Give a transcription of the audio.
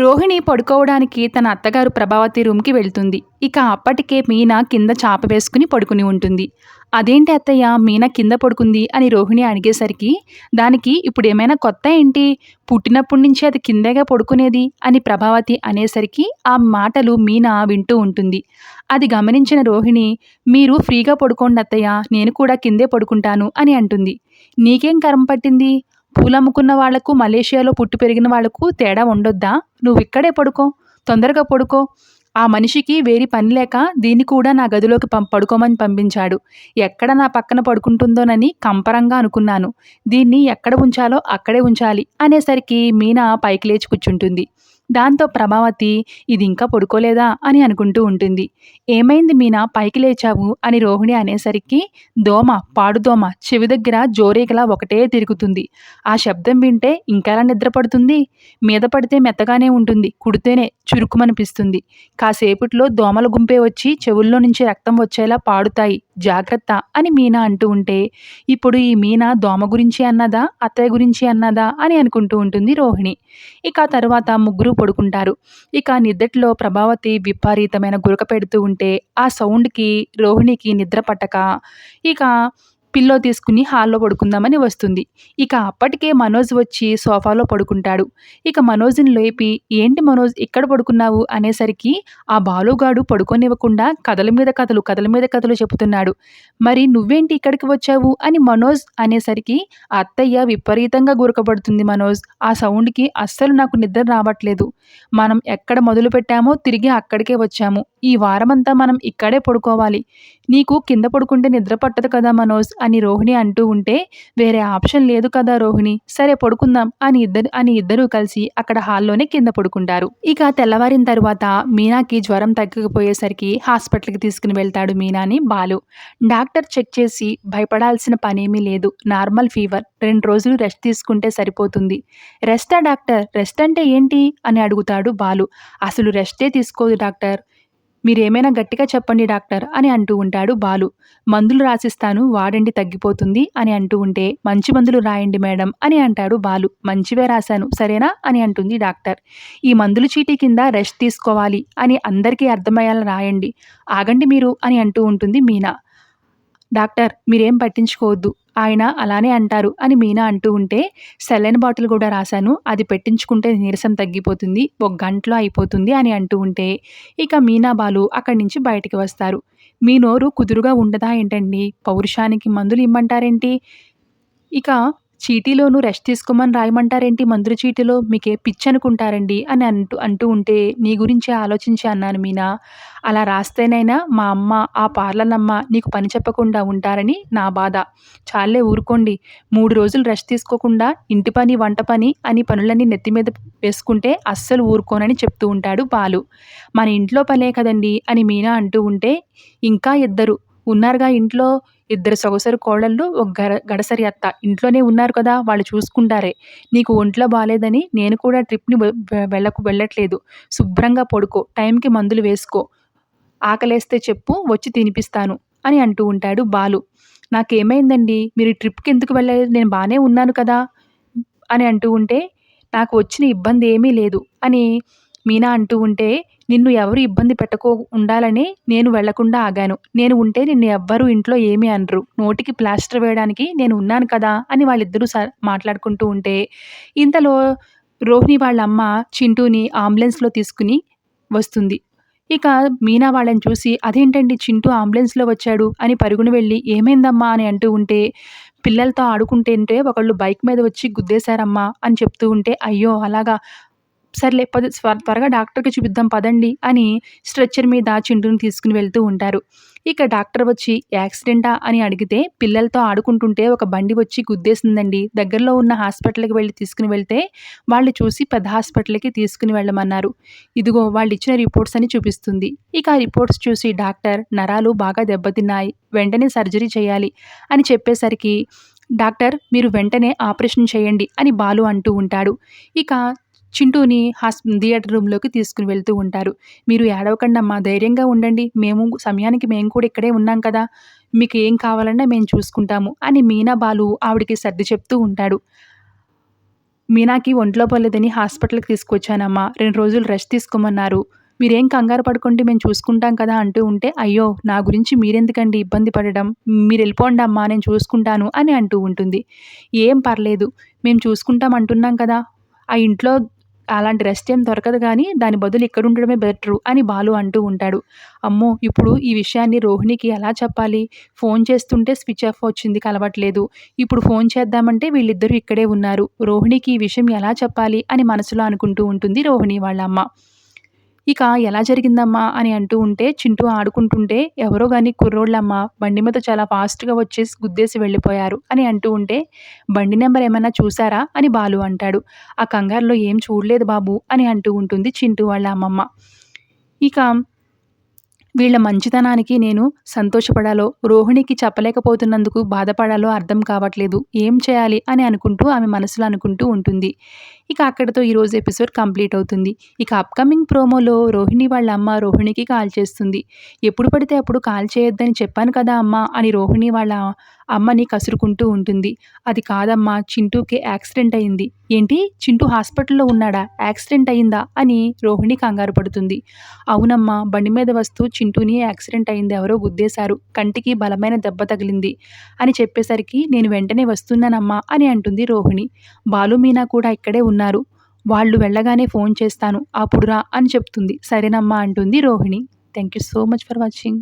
రోహిణి పడుకోవడానికి తన అత్తగారు ప్రభావతి రూమ్కి వెళ్తుంది. ఇక అప్పటికే మీనా కింద చాప వేసుకుని పడుకుని ఉంటుంది. అదేంటి అత్తయ్య మీనా కింద పడుకుంది? అని రోహిణి అడిగేసరికి దానికి ఇప్పుడు ఏమైనా కొత్త ఏంటి? పుట్టినప్పటి నుంచి అది కిందేగా పడుకునేది? అని ప్రభావతి అనేసరికి ఆ మాటలు మీనా వింటూ ఉంటుంది. అది గమనించిన రోహిణి మీరు ఫ్రీగా పడుకోండి అత్తయ్య నేను కూడా కిందే పడుకుంటాను అని అంటుంది. నీకేం కరం పట్టింది? పూలమ్ముకున్న వాళ్ళకు మలేషియాలో పుట్టి పెరిగిన వాళ్ళకు తేడా ఉండొద్దా? నువ్వు ఇక్కడే పడుకో తొందరగా పడుకో. ఆ మనిషికి వేరి పని లేక దీన్ని కూడా నా గదిలోకి పం పడుకోమని పంపించాడు. ఎక్కడ నా పక్కన పడుకుంటుందోనని కంపరంగా అనుకున్నాను. దీన్ని ఎక్కడ ఉంచాలో అక్కడే ఉంచాలి అనేసరికి మీనా పైకి లేచి కూర్చుంటుంది. దాంతో ప్రభావతి ఇది ఇంకా పడుకోలేదా? అని అనుకుంటూ ఉంటుంది. ఏమైంది మీనా? పైకి లేచావు? అని రోహిణి అనేసరికి దోమ పాడుదోమ చెవి దగ్గర జోరేకలా ఒకటే తిరుగుతుంది. ఆ శబ్దం వింటే ఇంకెలా నిద్రపడుతుంది మీద పడితే మెత్తగానే ఉంటుంది కుడితేనే చురుకుమనిపిస్తుంది. కాసేపట్లో దోమల గుంపే వచ్చి చెవుల్లో నుంచి రక్తం వచ్చేలా పాడుతాయి. జాగ్రత్త అని మీనా అంటూ ఉంటే ఇప్పుడు ఈ మీనా దోమ గురించి అన్నదా అత్తయ్య గురించి అన్నదా? అని అనుకుంటూ ఉంటుంది రోహిణి. ఇక తర్వాత ముగ్గురు పడుకుంటారు. ఇక నిద్దట్లో ప్రభావతి విపరీతమైన గురక పెడుతూ ఉంటే ఆ సౌండ్కి రోహిణికి నిద్ర పట్టక ఇక పిల్లో తీసుకుని హాల్లో పడుకుందామని వస్తుంది. ఇక అప్పటికే మనోజ్ వచ్చి సోఫాలో పడుకుంటాడు. ఇక మనోజ్ని లేపి ఏంటి మనోజ్ ఇక్కడ పడుకున్నావు? అనేసరికి ఆ బాలుగాడు పడుకోనివ్వకుండా కథల మీద కథలు కథల మీద కథలు చెబుతున్నాడు మరి నువ్వేంటి ఇక్కడికి వచ్చావు? అని మనోజ్ అనేసరికి అత్తయ్య విపరీతంగా గురకబడుతుంది మనోజ్. ఆ సౌండ్కి అస్సలు నాకు నిద్ర రావట్లేదు. మనం ఎక్కడ మొదలు పెట్టామో తిరిగి అక్కడికే వచ్చాము. ఈ వారమంతా మనం ఇక్కడే పడుకోవాలి. నీకు కింద పడుకుంటే నిద్ర పట్టదు కదా మనోజ్ అని రోహిణి అంటూ ఉంటే వేరే ఆప్షన్ లేదు కదా రోహిణి. సరే పడుకుందాం అని ఇద్దరు అని ఇద్దరూ కలిసి అక్కడ హాల్లోనే కింద పడుకుంటారు. ఇక తెల్లవారిన తర్వాత మీనాకి జ్వరం తగ్గకపోయేసరికి హాస్పిటల్కి తీసుకుని వెళ్తాడు మీనాని బాలు. డాక్టర్ చెక్ చేసి భయపడాల్సిన పనేమీ లేదు. Normal fever. రెండు రోజులు రెస్ట్ తీసుకుంటే సరిపోతుంది. రెస్టా డాక్టర్? రెస్ట్ అంటే ఏంటి? అని అడుగుతాడు బాలు. అసలు రెస్టే తీసుకోదు డాక్టర్. మీరేమైనా గట్టిగా చెప్పండి డాక్టర్ అని అంటూ ఉంటాడు బాలు. మందులు రాసిస్తాను వాడండి తగ్గిపోతుంది అని అంటూ ఉంటే మంచి మందులు రాయండి మేడం అని అంటాడు బాలు. మంచివే రాశాను సరేనా అని అంటుంది డాక్టర్. ఈ మందులు చీటీ కింద రెస్ట్ తీసుకోవాలి అని అందరికీ అర్థమయ్యేలా రాయండి. ఆగండి మీరు అని అంటూ ఉంటుంది మీనా. డాక్టర్ మీరేం పట్టించుకోవద్దు. ఆయన అలానే అంటారు అని మీనా అంటూ ఉంటే సెలైన్ బాటిల్ కూడా రాశాను. అది పెట్టించుకుంటే నీరసం తగ్గిపోతుంది. ఒక గంటలో అయిపోతుంది అని అంటూ ఉంటే ఇక మీనా బాలు అక్కడి నుంచి బయటికి వస్తారు. మీ నోరు కుదురుగా ఉండదా ఏంటండి? పౌరుషానికి మందులు ఇమ్మంటారేంటి? ఇక చీటీలోనూ రెస్ట్ తీసుకోమని రాయమంటారేంటి? మందుల చీటీలో మీకే పిచ్చి అనుకుంటారండి అని అంటూ అంటూ ఉంటే నీ గురించి ఆలోచించి అన్నాను మీనా. అలా రాస్తేనైనా మా అమ్మ ఆ పార్లనమ్మ నీకు పని చెప్పకుండా ఉంటారని నా బాధ. చాలే ఊరుకోండి. మూడు రోజులు రెస్ట్ తీసుకోకుండా ఇంటి పని వంట పని అని పనులన్నీ నెత్తి మీద వేసుకుంటే అస్సలు ఊరుకోనని చెప్తూ ఉంటాడు బాలు. మన ఇంట్లో పనే కదండి అని మీనా అంటూ ఉంటే ఇంకా ఇద్దరు ఉన్నారుగా ఇంట్లో ఇద్దరు సొగసరు కోడళ్ళు ఒక గర గడసరి అత్త. ఇంట్లోనే ఉన్నారు కదా వాళ్ళు చూసుకుంటారే. నీకు ఒంట్లో బాగాలేదని నేను కూడా ట్రిప్ని వెళ్ళకు వెళ్ళట్లేదు. శుభ్రంగా పడుకో టైంకి మందులు వేసుకో. ఆకలేస్తే చెప్పు వచ్చి తినిపిస్తాను అని అంటూ ఉంటాడు బాలు. నాకేమైందండి? మీరు ట్రిప్కి ఎందుకు వెళ్ళలేదు? నేను బాగానే ఉన్నాను కదా? అని అంటూ ఉంటే నాకు వచ్చిన ఇబ్బంది ఏమీ లేదు అని మీనా అంటూ ఉంటే నిన్ను ఎవరు ఇబ్బంది పెట్టకో ఉండాలని నేను వెళ్ళకుండా ఆగాను. నేను ఉంటే నిన్ను ఎవ్వరూ ఇంట్లో ఏమీ అనరు. నోటికి ప్లాస్టర్ వేయడానికి నేను ఉన్నాను కదా అని వాళ్ళిద్దరూ స మాట్లాడుకుంటూ ఉంటే ఇంతలో రోహిణి వాళ్ళ అమ్మ చింటూని అంబులెన్స్లో తీసుకుని వస్తుంది. ఇక మీనా వాళ్ళని చూసి అదేంటండి చింటూ అంబులెన్స్లో వచ్చాడు? అని పరుగున వెళ్ళి ఏమైందమ్మా? అని అంటూ ఉంటే పిల్లలతో ఆడుకుంటుంటే ఒకళ్ళు బైక్ మీద వచ్చి గుద్దేశారమ్మా అని చెప్తూ ఉంటే అయ్యో అలాగా సర్లే పద త్వరగా డాక్టర్కి చూపిద్దాం పదండి అని స్ట్రెచ్చర్ మీద చింటూని తీసుకుని వెళ్తూ ఉంటారు. ఇక డాక్టర్ వచ్చి యాక్సిడెంటా? అని అడిగితే పిల్లలతో ఆడుకుంటుంటే ఒక బండి వచ్చి గుద్దేసిందండి. దగ్గరలో ఉన్న హాస్పిటల్కి వెళ్ళి తీసుకుని వెళ్తే వాళ్ళు చూసి పెద్ద హాస్పిటల్కి తీసుకుని వెళ్ళమన్నారు. ఇదిగో వాళ్ళు ఇచ్చిన రిపోర్ట్స్ అని చూపిస్తుంది. ఇక ఆ రిపోర్ట్స్ చూసి డాక్టర్ నరాలు బాగా దెబ్బతిన్నాయి వెంటనే సర్జరీ చేయాలి అని చెప్పేసరికి డాక్టర్ మీరు వెంటనే ఆపరేషన్ చేయండి అని బాలు అంటూ ఉంటాడు. ఇక చింటూని హాస్ థియేటర్ రూమ్లోకి తీసుకుని వెళ్తూ ఉంటారు మీరు ఏడవకండి అమ్మా ధైర్యంగా ఉండండి మేము సమయానికి మేము కూడా ఇక్కడే ఉన్నాం కదా మీకు ఏం కావాలన్నా మేము చూసుకుంటాము అని మీనా బాలు ఆవిడికి సర్ది చెప్తూ ఉంటాడు మీనాకి ఒంట్లో పోలేదని హాస్పిటల్‌కి తీసుకొచ్చానమ్మా. రెండు రోజులు రెస్ట్ తీసుకోమన్నారు. మీరేం కంగారు పడుకోండి మేము చూసుకుంటాం కదా అంటూ ఉంటే, అయ్యో! నా గురించి మీరెందుకండి ఇబ్బంది పడడం. మీరు వెళ్ళిపోండమ్మా నేను చూసుకుంటాను అని అంటూ ఉంటుంది. ఏం పర్లేదు. మేము చూసుకుంటాం అంటున్నాం కదా! ఆ ఇంట్లో అలాంటి రెస్ట్ ఏం దొరకదు కానీ దాని బదులు ఇక్కడ ఉండడమే బెటరు అని బాలు అంటూ ఉంటాడు. అమ్మో! ఇప్పుడు ఈ విషయాన్ని రోహిణికి ఎలా చెప్పాలి? ఫోన్ చేస్తుంటే స్విచ్ ఆఫ్ వచ్చింది కలవట్లేదు. ఇప్పుడు ఫోన్ చేద్దామంటే వీళ్ళిద్దరూ ఇక్కడే ఉన్నారు. రోహిణికి ఈ విషయం ఎలా చెప్పాలి? అని మనసులో అనుకుంటూ ఉంటుంది రోహిణి వాళ్ళ అమ్మ. ఇక ఎలా జరిగిందమ్మా అని అంటూ ఉంటే చింటూ ఆడుకుంటుంటే ఎవరో గాని కుర్రోళ్ళమ్మ బండి మీద చాలా ఫాస్ట్‌గా వచ్చేసి గుద్దేసి వెళ్ళిపోయారు అని అంటూ ఉంటే, బండి నెంబర్ ఏమైనా చూసారా? అని బాలు అంటాడు. ఆ కంగారులో ఏం చూడలేదు బాబు అని అంటూ ఉంటుంది చింటూ వాళ్ళ అమ్మమ్మ. ఇక వీళ్ళ మంచితనానికి నేను సంతోషపడాలో, రోహిణికి చెప్పలేకపోతున్నందుకు బాధపడాలో అర్థం కావట్లేదు. ఏం చేయాలి అని అనుకుంటూ ఆమె మనసులో అనుకుంటూ ఉంటుంది. ఇక అక్కడితో ఈరోజు ఎపిసోడ్ కంప్లీట్ అవుతుంది. ఇక అప్‌కమింగ్ ప్రోమోలో రోహిణి వాళ్ళ అమ్మ రోహిణికి కాల్ చేస్తుంది. ఎప్పుడు పడితే అప్పుడు కాల్ చేయొద్దని చెప్పాను కదా అమ్మా! అని రోహిణి వాళ్ళ అమ్మని కసురుకుంటూ ఉంటుంది. అది కాదమ్మా చింటూకి యాక్సిడెంట్ అయింది. ఏంటి? చింటూ హాస్పిటల్‌లో ఉన్నాడా? యాక్సిడెంట్ అయిందా? అని రోహిణి కంగారు పడుతుంది. అవునమ్మా బండి మీద వస్తూ చింటూని యాక్సిడెంట్ అయింది. ఎవరో గుద్దేశారు. కంటికి బలమైన దెబ్బ తగిలింది అని చెప్పేసరికి నేను వెంటనే వస్తున్నానమ్మా అని అంటుంది రోహిణి. బాలు, మీనా కూడా ఇక్కడే ఉన్నారు. వాళ్ళు వెళ్ళగానే ఫోన్ చేస్తాను. అప్పుడు రా అని చెప్తుంది. సరేనమ్మా అంటుంది Rohini. Thank you so much for watching.